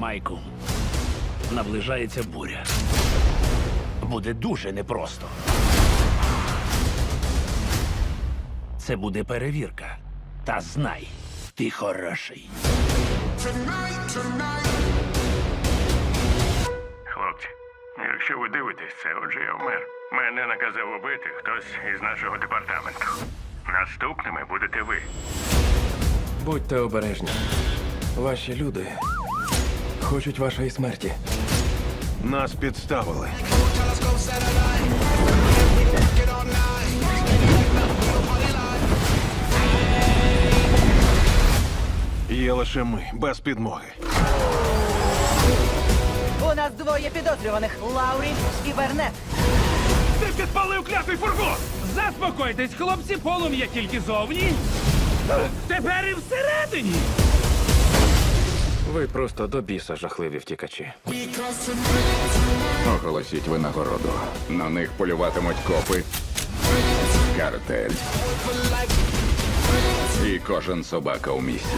Майку, наближається буря. Буде дуже непросто. Це буде перевірка. Та знай, ти хороший. Хлопці, якщо ви дивитесь це, отже я вмер. Мене наказав убити хтось із нашого департаменту. Наступними будете ви. Будьте обережні. Ваші люди хочуть вашої смерті. Нас підставили. Є лише ми, без підмоги. У нас двоє підозрюваних Лаурі і Бернет. Ти підпалив клятий фургон! Заспокойтесь, хлопці, полум'я тільки зовні. Тепер і всередині. Ви просто до біса жахливі втікачі. Оголосіть винагороду. На них полюватимуть копи. Картель. І кожен собака у місті.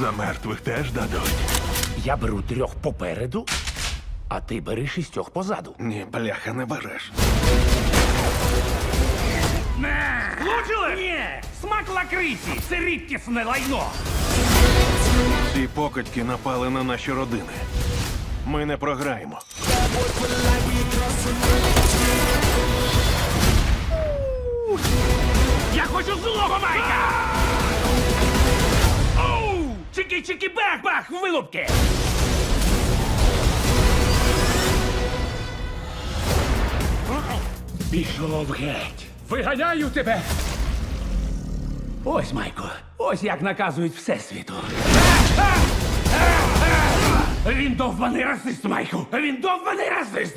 За мертвих теж дадуть. Я беру трьох попереду, а ти бери шістьох позаду. Ні, бляха, не береш. Смак лакриці! Це рідкісне лайно! Ці покидьки напали на наші родини. Ми не програємо. Я хочу злого майка! Оу! Чики-чики-бах-бах! Вилупки! Пішов геть! Виганяю тебе! Ось, Майко, ось як наказують Всесвіту. Він довбаний расист, Майку! Він довбаний расист!